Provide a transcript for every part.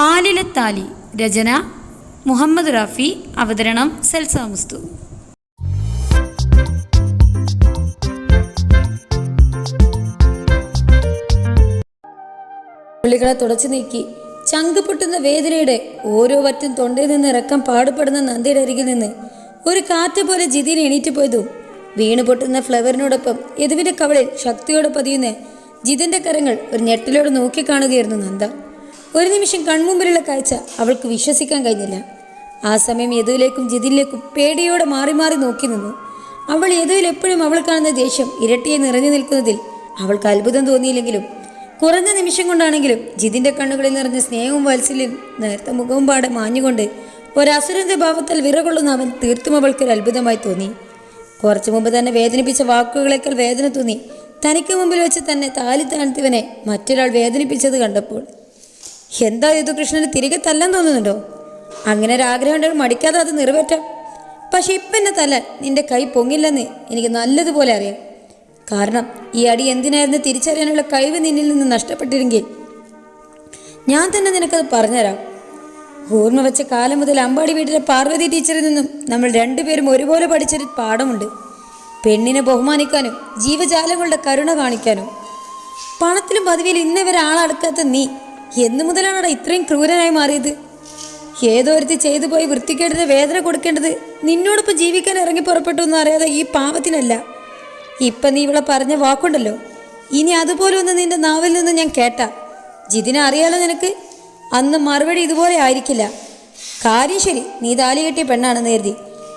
ആലിലത്താലി രചന മുഹമ്മദ് റാഫി അവതരണം സെൽസാമുസ്തു പുള്ളികളെ തുടച്ചു നീക്കി. ചങ്ക് പൊട്ടുന്ന വേദനയുടെ ഓരോ വറ്റും തൊണ്ടയിൽ നിന്ന് ഇറക്കം പാടുപെടുന്ന നന്ദിയുടെ അരികിൽ നിന്ന് ഒരു കാറ്റ് പോലെ ജിതിന് എണീറ്റ് പോയതും വീണു പൊട്ടുന്ന ഫ്ലവറിനോടൊപ്പം എതുവിന്റെ കവളിൽ ശക്തിയോടെ പതിയുന്ന ജിതിന്റെ കരങ്ങൾ ഒരു ഞെട്ടിലോടെ നോക്കിക്കാണുകയായിരുന്നു നന്ദ. ഒരു നിമിഷം കൺമുമ്പിലുള്ള കാഴ്ച അവൾക്ക് വിശ്വസിക്കാൻ കഴിഞ്ഞില്ല. ആ സമയം യദുവിലേക്കും ജിതിനിലേക്കും പേടിയോടെ മാറി മാറി നോക്കി നിന്നു. അവൾ യദുവിൽ എപ്പോഴും അവൾ കാണുന്ന ദേഷ്യം ഇരട്ടിയെ നിറഞ്ഞു നിൽക്കുന്നതിൽ അവൾക്ക് അത്ഭുതം തോന്നിയില്ലെങ്കിലും കുറഞ്ഞ നിമിഷം കൊണ്ടാണെങ്കിലും ജിതിന്റെ കണ്ണുകളിൽ നിറഞ്ഞ സ്നേഹവും വാത്സല്യം നേർത്ത മുഖവും പാടെ മാഞ്ഞുകൊണ്ട് ഒരസുരന്റെ ഭാവത്താൽ വിറകൊള്ളുന്ന അവൻ തീർത്തും അവൾക്കൊരു അത്ഭുതമായി തോന്നി. കുറച്ചു മുമ്പ് തന്നെ വേദനിപ്പിച്ച വാക്കുകളേക്കാൾ വേദന തോന്നി. തനിക്ക് മുമ്പിൽ വെച്ച് തന്നെ താലി താഴ്ത്തിവനെ മറ്റൊരാൾ വേദനിപ്പിച്ചത് കണ്ടപ്പോൾ എന്താ ഇത് കൃഷ്ണന് തിരികെ തല്ലാൻ തോന്നുന്നുണ്ടോ? അങ്ങനെ ഒരു ആഗ്രഹം ഉണ്ടെങ്കിൽ മടിക്കാതെ അത് നിറവേറ്റാം. പക്ഷെ ഇപ്പം എന്നെ തല്ലാൻ നിന്റെ കൈ പൊങ്ങില്ലെന്ന് എനിക്ക് നല്ലതുപോലെ അറിയാം. കാരണം ഈ അടി എന്തിനായിരുന്നു തിരിച്ചറിയാനുള്ള കഴിവ് നിന്നിൽ നിന്ന് നഷ്ടപ്പെട്ടിരുന്നെങ്കിൽ. ഞാൻ തന്നെ നിനക്കത് പറഞ്ഞുതരാം. ഓർമ്മ വെച്ച കാലം മുതൽ അമ്പാടി വീട്ടിലെ പാർവതി ടീച്ചറിൽ നിന്നും നമ്മൾ രണ്ടുപേരും ഒരുപോലെ പഠിച്ചൊരു പാഠമുണ്ട്. പെണ്ണിനെ ബഹുമാനിക്കാനും ജീവജാലങ്ങളുടെ കരുണ കാണിക്കാനും. പണത്തിലും പദവിയിലും ഇന്നവരെ ആളടക്കാത്ത നീ എന്നു മുതലാണടാ ഇത്രയും ക്രൂരനായി മാറിയത്? ഏതോ ഒരുത്തി ചെയ്തു പോയി വൃത്തിക്കേടിന് വേദന കൊടുക്കേണ്ടത് നിന്നോടൊപ്പം ജീവിക്കാൻ ഇറങ്ങി പുറപ്പെട്ടു എന്ന് അറിയാതെ ഈ പാവത്തിനല്ല. ഇപ്പം നീ ഇവിടെ പറഞ്ഞ വാക്കുണ്ടല്ലോ. ഇനി അതുപോലെ ഒന്ന് നിന്റെ നാവിൽ നിന്ന് ഞാൻ കേട്ട. ജിതിനെ അറിയാലോ നിനക്ക്? അന്ന് മറുപടി ഇതുപോലെ ആയിരിക്കില്ല. കാര്യം ശരി നീ താലി കെട്ടിയ പെണ്ണാണെന്ന് കരുതി.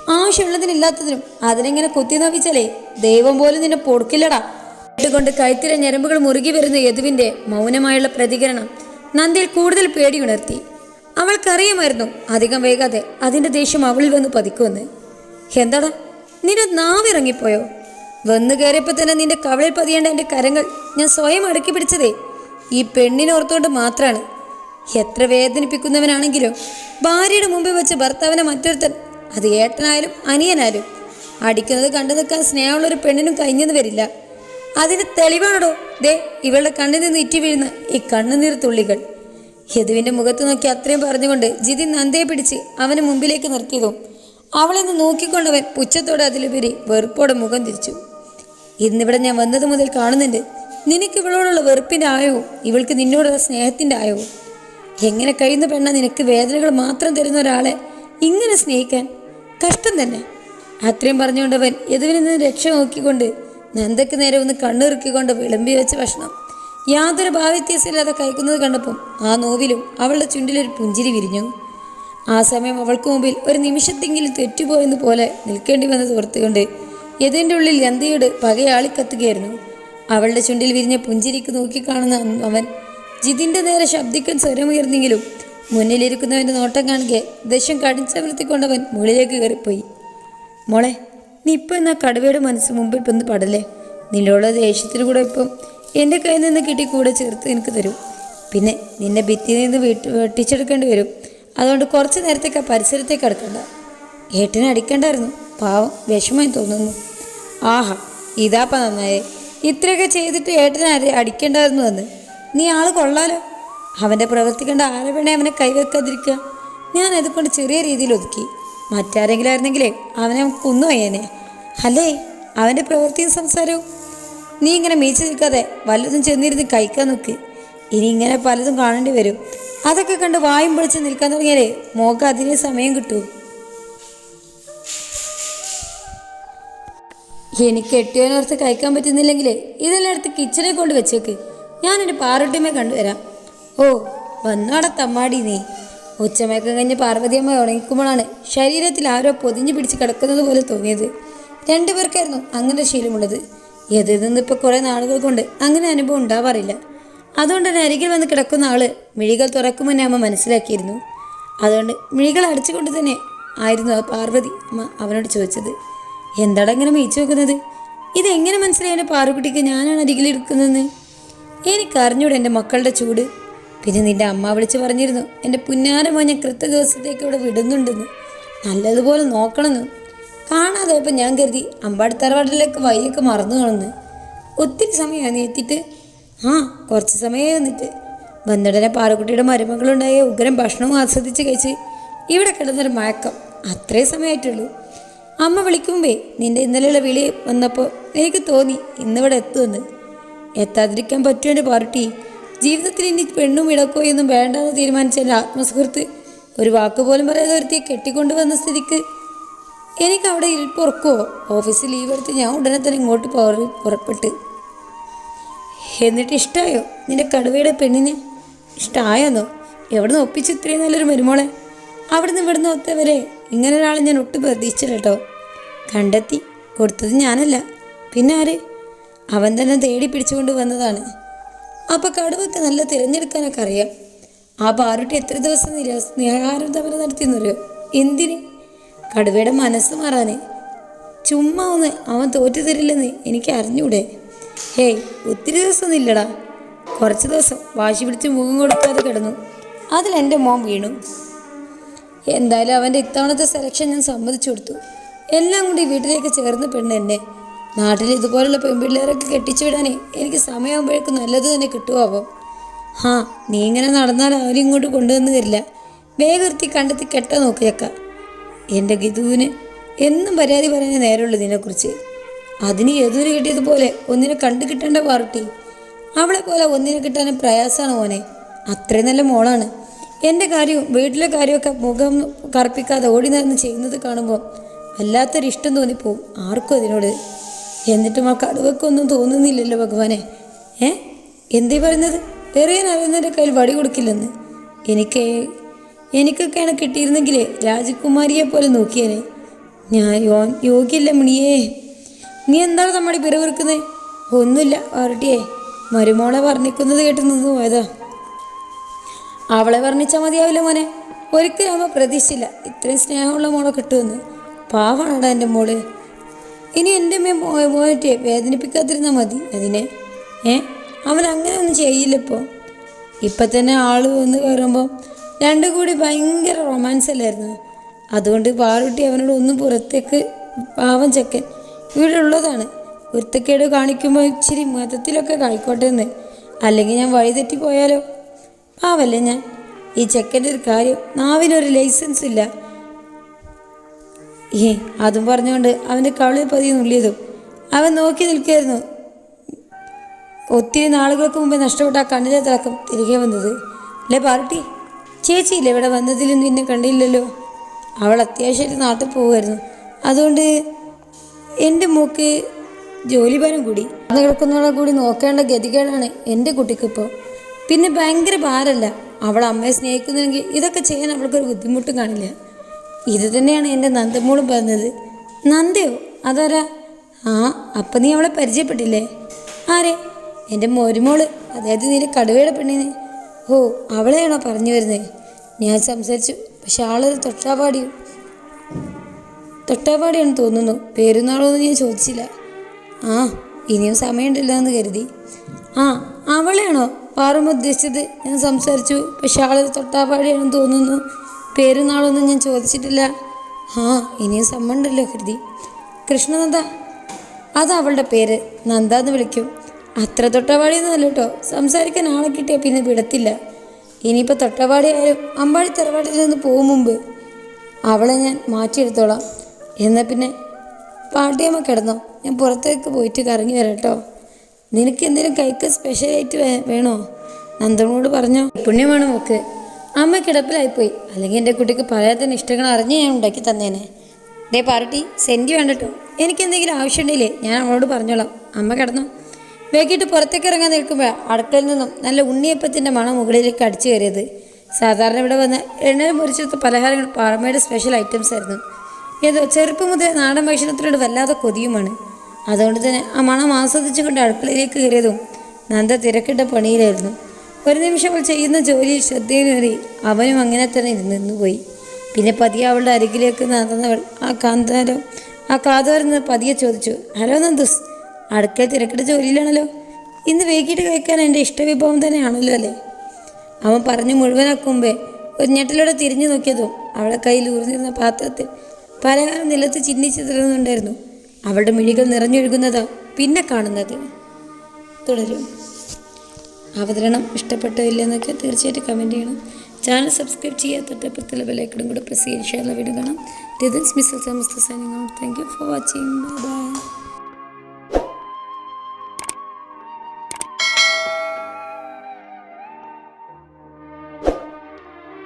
ആവശ്യമുള്ളതിനില്ലാത്തതിനും അതിനെങ്ങനെ കുത്തി നവിച്ചാലേ ദൈവം പോലും നിന്നെ പൊടുക്കില്ലടാ കൊണ്ട് കൈത്തിര ഞരമ്പുകൾ മുറുകി വരുന്ന യദുവിന്റെ മൗനമായുള്ള പ്രതികരണം നന്ദിയിൽ കൂടുതൽ പേടിയുണർത്തി. അവൾക്കറിയാമായിരുന്നു അധികം വേഗാതെ അതിന്റെ ദേഷ്യം അവളിൽ വന്ന് പതിക്കുമെന്ന്. എന്താടാ നിന്റെ നാവിറങ്ങിപ്പോയോ വന്നു കയറിയപ്പോൾ തന്നെ നിന്റെ കവളിൽ പതിയേണ്ട എന്റെ കരങ്ങൾ ഞാൻ സ്വയം അടക്കി പിടിച്ചതേ. ഈ പെണ്ണിനെ ഓർത്തുകൊണ്ട് മാത്രമാണ് എത്ര വേദനിപ്പിക്കുന്നവനാണെങ്കിലും ഭാര്യയുടെ മുമ്പിൽ വെച്ച് ഭർത്താവിനെ മറ്റൊരുത്തൻ അത് ഏട്ടനായാലും അനിയനായാലും അടിക്കുന്നത് കണ്ടു നിൽക്കാൻ സ്നേഹമുള്ളൊരു പെണ്ണിനും കഴിഞ്ഞെന്ന് വരില്ല. അതിന് തെളിവാണോ ദേ ഇവളുടെ കണ്ണിൽ നിന്ന് ഇറ്റി വീഴുന്ന ഈ കണ്ണുനീർ തുള്ളികൾ. യദുവിന്റെ മുഖത്ത് നോക്കി അത്രയും പറഞ്ഞുകൊണ്ട് ജിതി നന്ദയെ പിടിച്ച് അവന് മുമ്പിലേക്ക് നിർത്തിയതും അവളെന്ന് നോക്കിക്കൊണ്ടവൻ പുച്ഛത്തോടെ അതിലുപരി വെറുപ്പോടെ മുഖം തിരിച്ചു. ഇന്നിവിടെ ഞാൻ വന്നത് മുതൽ കാണുന്നുണ്ട്. നിനക്ക് ഇവളോടുള്ള വെറുപ്പിന്റെ ആയവും ഇവൾക്ക് നിന്നോടുള്ള സ്നേഹത്തിന്റെ ആയവും എങ്ങനെ കഴിയുന്ന പെണ്ണ നിനക്ക് വേദനകൾ മാത്രം തരുന്ന ഒരാളെ ഇങ്ങനെ സ്നേഹിക്കാൻ? കഷ്ടം തന്നെ. അത്രയും പറഞ്ഞുകൊണ്ടവൻ യദുവിൽ നിന്ന് രക്ഷ നോക്കിക്കൊണ്ട് നന്ദയ്ക്ക് നേരെ ഒന്ന് കണ്ണുറുക്കിക്കൊണ്ട് വിളമ്പി വെച്ച ഭക്ഷണം. യാതൊരു ഭാവ്യത്യാസമില്ലാതെ കഴിക്കുന്നത് കണ്ടപ്പം ആ നോവിലും അവളുടെ ചുണ്ടിലൊരു പുഞ്ചിരി വിരിഞ്ഞു. ആ സമയം അവൾക്ക് മുമ്പിൽ ഒരു നിമിഷത്തെങ്കിലും തെറ്റുപോയെന്ന് പോലെ നിൽക്കേണ്ടി വന്നത് ഓർത്തുകൊണ്ട് എതിന്റെ ഉള്ളിൽ ലന്തയോട് പകയാളിക്കത്തുകയായിരുന്നു അവളുടെ ചുണ്ടിൽ വിരിഞ്ഞ പുഞ്ചിരിക്ക് നോക്കിക്കാണുന്ന അവൻ ജിതിന്റെ നേരെ ശബ്ദിക്കാൻ സ്വരമുയർന്നെങ്കിലും മുന്നിലിരിക്കുന്നവന്റെ നോട്ടം കാണുകയെ ദശം കടിച്ചമർത്തിക്കൊണ്ടവൻ മുകളിലേക്ക് കയറിപ്പോയി. മോളെ നീ ഇപ്പം എന്നാ കടുവയുടെ മനസ്സ് മുമ്പിൽ വന്ന് പടല്ലേ? നിന്നോടുള്ള ദേഷ്യത്തിൽ കൂടെ ഇപ്പം എന്റെ കയ്യിൽ നിന്ന് കിട്ടി കൂടെ ചേർത്ത് എനിക്ക് തരും. പിന്നെ നിന്നെ ഭിത്തിയിൽ നിന്ന് വീട്ട് വെട്ടിച്ചെടുക്കേണ്ടി വരും. അതുകൊണ്ട് കുറച്ച് നേരത്തേക്ക് ആ പരിസരത്തേക്ക് അടുക്കണ്ട ഏട്ടനെ അടിക്കണ്ടായിരുന്നു. പാവം വിഷമമായി തോന്നുന്നു. ആഹാ ഇതാപ്പ നന്നായേ. ഇത്രയൊക്കെ ചെയ്തിട്ട് ഏട്ടനെ അടിക്കണ്ടായിരുന്നു എന്ന്. നീ ആൾ കൊള്ളാലോ. അവന്റെ പ്രവർത്തിക്കേണ്ട കണ്ട് ആരെ വേണേ അവനെ കൈവെക്കാതിരിക്കുക. ഞാൻ അതുകൊണ്ട് ചെറിയ രീതിയിൽ ഒതുക്കി. മറ്റാരെങ്കിലും ആയിരുന്നെങ്കിലേ അവനെ കൊന്നു പോയേനെ അല്ലേ? അവന്റെ പ്രവൃത്തിയും സംസാരവും. നീ ഇങ്ങനെ മീച്ചു നിൽക്കാതെ വല്ലതും ചെന്നിരുന്ന് കഴിക്കാൻ നോക്ക്. ഇനി ഇങ്ങനെ പലതും കാണേണ്ടി വരും. അതൊക്കെ കണ്ട് വായും പൊളിച്ച് നിൽക്കാൻ തുടങ്ങിയാലേ മോക്ക് അതിന് സമയം കിട്ടൂ. എനിക്ക് എട്ടിയോനോർത്ത് കഴിക്കാൻ പറ്റുന്നില്ലെങ്കിൽ ഇതെല്ലാം എടുത്ത് കിച്ചണിൽ കൊണ്ട് വെച്ചേക്ക്. ഞാൻ എന്റെ പാറൊട്ടിമേ കണ്ടുവരാം. ഓ വന്നോടെ തമ്മാടി നീ. ഉച്ചമയക്കം കഴിഞ്ഞ് പാർവതിയമ്മ ഉണങ്ങിക്കുമ്പോഴാണ് ശരീരത്തിൽ ആരോ പൊതിഞ്ഞു പിടിച്ച് കിടക്കുന്നത് പോലെ തോന്നിയത്. രണ്ടുപേർക്കായിരുന്നു അങ്ങനെ ശീലമുള്ളത്. എതിൽ നിന്നിപ്പോൾ കുറേ നാളുകൾ കൊണ്ട് അങ്ങനെ അനുഭവം ഉണ്ടാവാറില്ല. അതുകൊണ്ട് തന്നെ അരികിൽ വന്ന് കിടക്കുന്ന ആൾ മിഴികൾ തുറക്കും അമ്മ മനസ്സിലാക്കിയിരുന്നു. അതുകൊണ്ട് മിഴികൾ അടിച്ചുകൊണ്ട് തന്നെ ആയിരുന്നു പാർവതി അമ്മ അവനോട് ചോദിച്ചത്. എന്താടാ ഇങ്ങനെ മേയിച്ചു വെക്കുന്നത്? ഇതെങ്ങനെ മനസ്സിലായ എന്റെ പാറുകുട്ടിക്ക് ഞാനാണ് അരികിലിരിക്കുന്നതെന്ന്? എനിക്കറിഞ്ഞൂടെ എന്റെ മക്കളുടെ ചൂട്. പിന്നെ നിന്റെ അമ്മ വിളിച്ച് പറഞ്ഞിരുന്നു എന്റെ പുന്നാര ഞാൻ കൃത്യ ദിവസത്തേക്ക് ഇവിടെ വിടുന്നുണ്ടെന്ന്. നല്ലതുപോലെ നോക്കണമെന്ന്. കാണാതെ ഇപ്പം ഞാൻ കരുതി അമ്പാടി തറവാട്ടിലേക്ക് വയ്യൊക്കെ മറന്നു കളന്ന് ഒത്തിരി സമയമാണ് എത്തിയിട്ട് ആ കുറച്ച് സമയം എന്നിട്ട് ബന്ധുടനെ പാറക്കുട്ടിയുടെ മരുമകളുണ്ടായ ഉഗ്രം ഭക്ഷണവും ആസ്വദിച്ച് കഴിച്ച് ഇവിടെ കിടന്നൊരു മയക്കം. അത്രേ സമയമായിട്ടുള്ളൂ. അമ്മ വിളിക്കുമ്പേ നിന്റെ ഇന്നലെയുള്ള വിളി വന്നപ്പോൾ എനിക്ക് തോന്നി ഇന്നിവിടെ എത്തുമെന്ന്. എത്താതിരിക്കാൻ പറ്റുമെന്റെ പാർട്ടി ജീവിതത്തിൽ ഇനി പെണ്ണും ഇടക്കോ എന്നും വേണ്ടെന്ന് തീരുമാനിച്ച എന്റെ ആത്മസുഹൃത്ത് ഒരു വാക്കുപോലും പറയാതെ ഒരുത്തിയെ കെട്ടിക്കൊണ്ടുവന്ന സ്ഥിതിക്ക് എനിക്ക് അവിടെ ഇരിപ്പുറക്കോ? ഓഫീസിൽ ലീവ് എടുത്ത് ഞാൻ ഉടനെ തന്നെ ഇങ്ങോട്ട് പോറി പുറപ്പെട്ട്. എന്നിട്ട് ഇഷ്ടമായോ നിന്റെ കടുവയുടെ പെണ്ണിനെ? ഇഷ്ടമായോന്നോ നിന്ന് ഒപ്പിച്ച് ഇത്രയും നല്ലൊരു മരുമോളെ? അവിടുന്ന് ഇവിടുന്ന് ഒത്തവരെ ഇങ്ങനെ ഒരാളെ ഞാൻ ഒട്ടും പ്രതീക്ഷിച്ചില്ല കേട്ടോ. കണ്ടെത്തി കൊടുത്തത് ഞാനല്ല. പിന്നെ ആര്? അവൻ തന്നെ തേടി പിടിച്ചുകൊണ്ട് വന്നതാണ്. അപ്പോൾ കടുവക്ക് നല്ല തിരഞ്ഞെടുക്കാനൊക്കെ അറിയാം. ആ പാറുട്ടി എത്ര ദിവസം നിര നിരാഹാരം തമ്മിൽ നടത്തിയെന്നറിയോ? എന്തിന്? കടുവയുടെ മനസ്സ് മാറാന്. ചുമ്മാ ഒന്ന് അവൻ തോറ്റു തരില്ലെന്ന് എനിക്ക് അറിഞ്ഞൂടെ? ഹേയ് ഒത്തിരി ദിവസമൊന്നും ഇല്ലടാ കുറച്ച് ദിവസം വാശി പിടിച്ച് മുഖം കൊടുക്കാതെ കിടന്നു. അതിൽ എന്റെ മോൻ വീണു. എന്തായാലും അവന്റെ ഇത്തവണത്തെ സെലക്ഷൻ ഞാൻ സമ്മതിച്ചു കൊടുത്തു. എല്ലാം കൂടി വീട്ടിലേക്ക് ചേർന്ന് പെണ്ണ് എന്നെ. നാട്ടിൽ ഇതുപോലുള്ള പെൺപിള്ളേരൊക്കെ കെട്ടിച്ചു വിടാനേ എനിക്ക് സമയമാകുമ്പോഴേക്കും നല്ലത് തന്നെ കിട്ടുമാവോ ഹാ നീ ഇങ്ങനെ നടന്നാൽ ആരും ഇങ്ങോട്ട് കൊണ്ടുവന്ന് തരില്ല. വേഗർത്തി കണ്ടെത്തി കെട്ട നോക്കിയേക്ക. എന്റെ ഗിതുവിന് എന്നും പരാതി പറയാനേ നേരമുള്ളൂ ഇതിനെക്കുറിച്ച് അതിന് എതിര് കിട്ടിയതുപോലെ ഒന്നിനെ കണ്ടു കിട്ടേണ്ട പാർട്ടി അവളെ പോലെ ഒന്നിനെ കിട്ടാനും പ്രയാസമാണ് മോനെ. അത്രയും നല്ല മോളാണ്. എന്റെ കാര്യവും വീട്ടിലെ കാര്യമൊക്കെ മുഖം കറുപ്പിക്കാതെ ഓടി നടന്ന് ചെയ്യുന്നത് കാണുമ്പോൾ വല്ലാത്തൊരിഷ്ടം തോന്നിപ്പോവും. ആർക്കും അതിനോട് എന്നിട്ടും ആ കടുവക്കൊന്നും തോന്നുന്നില്ലല്ലോ ഭഗവാനെ. ഏ? എന്തേ പറയുന്നത്? വേറെ ഞാൻ അറിയുന്നതിന്റെ കയ്യിൽ വടി കൊടുക്കില്ലെന്ന്. എനിക്ക് എനിക്കൊക്കെയാണ് കിട്ടിയിരുന്നെങ്കിലേ രാജകുമാരിയെ പോലെ നോക്കിയേനെ. ഞാൻ യോ യോഗ്യല്ല മണിയേ നീ എന്താണ് നമ്മുടെ പിറവിറുക്കുന്നത് ഒന്നുമില്ല ആർട്ടിയെ മരുമോളെ വർണിക്കുന്നത് കേട്ട് നിന്ന് പോയതാ. അവളെ വർണിച്ചാൽ മതിയാവില്ല മോനെ. ഒരിക്കലും അമ്മ പ്രതീക്ഷിച്ചില്ല. ഇത്രയും സ്നേഹമുള്ള മോളെ കിട്ടുമെന്ന്. പാവാണടാ എന്റെ മോൾ? ഇനി എന്റെ അമ്മയെ മോനെ വേദനിപ്പിക്കാതിരുന്നാൽ മതി. അതിനെ ഏ? അവൻ അങ്ങനെ ഒന്നും ചെയ്യില്ല ചെയ്യില്ലപ്പോൾ ഇപ്പം തന്നെ ആൾ വന്ന് കയറുമ്പോൾ രണ്ടും കൂടി ഭയങ്കര റൊമാൻസ് അല്ലായിരുന്നു. അതുകൊണ്ട് പാറുട്ടി അവനോട് ഒന്നും പുറത്തേക്ക് പാവം ചെക്കൻ. ഇവിടെ ഉള്ളതാണ്. ഒരുത്തക്കേട് കാണിക്കുമ്പോൾ ഇച്ചിരി മതത്തിലൊക്കെ കായിക്കോട്ടെ എന്ന്. അല്ലെങ്കിൽ ഞാൻ വഴിതെറ്റി പോയാലോ പാവല്ലേ ഞാൻ. ഈ ചെക്കന്റെ ഒരു കാര്യം നാവിനൊരു ലൈസൻസ് ഇല്ല. ഏ അതും പറഞ്ഞുകൊണ്ട് അവന്റെ കവളിൽ പതിയെ നുള്ളിയതും. അവൻ നോക്കി നിൽക്കുകയായിരുന്നു. ഒത്തിരി നാളുകൾക്ക് മുമ്പേ നഷ്ടപ്പെട്ട ആ കണ്ണിലെ തിളക്കം തിരികെ വന്നത്. അല്ലേ പാർട്ടി ചേച്ചിയില്ലേ ഇവിടെ വന്നതിലൊന്നും നിന്നെ കണ്ടില്ലല്ലോ. അവൾ അത്യാവശ്യമായിട്ട് നാട്ടിൽ പോകുമായിരുന്നു. അതുകൊണ്ട് എന്റെ മൂക്ക് ജോലിഭാരം കൂടി. അന്ന് കിടക്കുന്നവളെ കൂടി നോക്കേണ്ട ഗതികേടാണ് എന്റെ കുട്ടിക്കിപ്പോൾ പിന്നെ ഭയങ്കര ഭാരമല്ല. അവൾ അമ്മയെ സ്നേഹിക്കുന്നെങ്കിൽ ഇതൊക്കെ ചെയ്യാൻ അവൾക്കൊരു ബുദ്ധിമുട്ടും കാണില്ല. ഇത് തന്നെയാണ് എന്റെ നന്ദമോളും പറഞ്ഞത്. നന്ദയോ? അതാരാ? ആ അപ്പം നീ അവളെ പരിചയപ്പെട്ടില്ലേ? ആരെ? എന്റെ മോരുമോൾ അതായത് നീ കടുവയുടെ പെണ്ണിന്. ഓ അവളെയാണോ പറഞ്ഞു വരുന്നത് ഞാൻ സംസാരിച്ചു പക്ഷെ ആളൊരു തൊട്ടാപാടിയും തൊട്ടാപാടിയാണ് തോന്നുന്നു. പേരുന്നാളൊന്നും ഞാൻ ചോദിച്ചില്ല. ആ ഇനിയും സമയമുണ്ടല്ലോ എന്ന് കരുതി. ആ അവളെയാണോ? പാറും ഉദ്ദേശിച്ചത്? ഞാൻ സംസാരിച്ചു പക്ഷെ ആളൊരു തൊട്ടാപാടിയാണെന്ന് തോന്നുന്നു. പേരുന്നാളൊന്നും ഞാൻ ചോദിച്ചിട്ടില്ല. ആ ഇനിയും സമ്മണ്ടല്ലോ കരുതി കൃഷ്ണനന്ദ അത് അവളുടെ പേര്. നന്ദ എന്ന് വിളിക്കും. അത്ര തൊട്ടവാടിയൊന്നുമല്ല കേട്ടോ. സംസാരിക്കാൻ ആളെ കിട്ടിയാൽ പിന്നെ വിടത്തില്ല. ഇനിയിപ്പോൾ തൊട്ടവാടി ആയാലും അമ്പാടി തറവാടിയിൽ നിന്ന് പോകും മുമ്പ്. അവളെ ഞാൻ മാറ്റിയെടുത്തോളാം. എന്നാൽ പിന്നെ പാട്ടിയമ്മ കിടന്നോ? ഞാൻ പുറത്തേക്ക് പോയിട്ട് കറങ്ങി വരാം കേട്ടോ. നിനക്ക് എന്തെങ്കിലും കൈക്ക് സ്പെഷ്യലായിട്ട് വേണോ? നന്ദനോട് പറഞ്ഞോ. പുണ്യമാണ് മോക്ക്. അമ്മ കിടപ്പിലായിപ്പോയി. അല്ലെങ്കിൽ എന്റെ കുട്ടിക്ക് പഴയ ഇഷ്ടങ്ങൾ അറിഞ്ഞ് ഞാൻ ഉണ്ടാക്കി തന്നേനെ. ദേ പാർട്ടി സെന്റി വേണ്ടട്ടോ എനിക്ക് എന്തെങ്കിലും ആവശ്യമുണ്ടെങ്കിലേ ഞാൻ അവളോട് പറഞ്ഞോളാം. അമ്മ കിടന്നു? വേക്കിയിട്ട് പുറത്തേക്ക് ഇറങ്ങാൻ നിൽക്കുമ്പോൾ അടുക്കളയിൽ നിന്നും നല്ല ഉണ്ണിയപ്പത്തിന്റെ മണം മുകളിലേക്ക് അടിച്ചു കയറിയത്. സാധാരണ ഇവിടെ വന്ന് എണ്ണയിൽ മുറിച്ചെടുത്ത പലഹാരങ്ങൾ പാറമയുടെ സ്പെഷ്യൽ ഐറ്റംസ് ആയിരുന്നു. ഏതോ ചെറുപ്പം മുതൽ നാടൻ ഭക്ഷണത്തിനോട് വല്ലാതെ കൊതിയുമാണ്. അതുകൊണ്ട് തന്നെ ആ മണം ആസ്വദിച്ചുകൊണ്ട് അടുക്കളയിലേക്ക് കയറിയതും നന്ദ തിരക്കിട്ട പണിയിലായിരുന്നു. ഒരു നിമിഷം അവൾ ചെയ്യുന്ന ജോലിയിൽ ശ്രദ്ധയിലേറി. അവനും അങ്ങനെ തന്നെ ഇരുന്നു പോയി പിന്നെ പതിയെ അവളുടെ അരികിലേക്ക് നടന്നവൾ ആ കാന്താരം ആ കാതോരെന്ന് പതിയെ ചോദിച്ചു ഹലോ നന്ദുസ് അടുക്കള തിരക്കിട്ട ജോലിയിലാണല്ലോ? ഇന്ന് വൈകിട്ട് കഴിക്കാൻ എന്റെ ഇഷ്ടവിഭവം തന്നെയാണല്ലോ അല്ലേ? അവൻ പറഞ്ഞു മുഴുവനാക്കുമ്പേ ഒരു ഞെട്ടിലൂടെ തിരിഞ്ഞു നോക്കിയതും അവളെ കയ്യിൽ ഊർന്നിരുന്ന പാത്രത്തിൽ പലകാലം നിലത്ത് ചിന്നിച്ചു തരുന്നുണ്ടായിരുന്നു അവളുടെ മിഴികൾ നിറഞ്ഞൊഴുകുന്നതാ പിന്നെ കാണുന്നത്. തുടരും. അവതരണം ഇഷ്ടപ്പെട്ടില്ലെന്നൊക്കെ തീർച്ചയായിട്ടും കമന്റ് ചെയ്യണം. ചാനൽ സബ്സ്ക്രൈബ് ചെയ്യാത്ത തൊട്ടപ്പുറത്തുള്ള ബെലൈക്കടും കൂടെ പ്രസ് ചെയ്യുക ഇൻഷാല്ല video signing out thank you for watching bye bye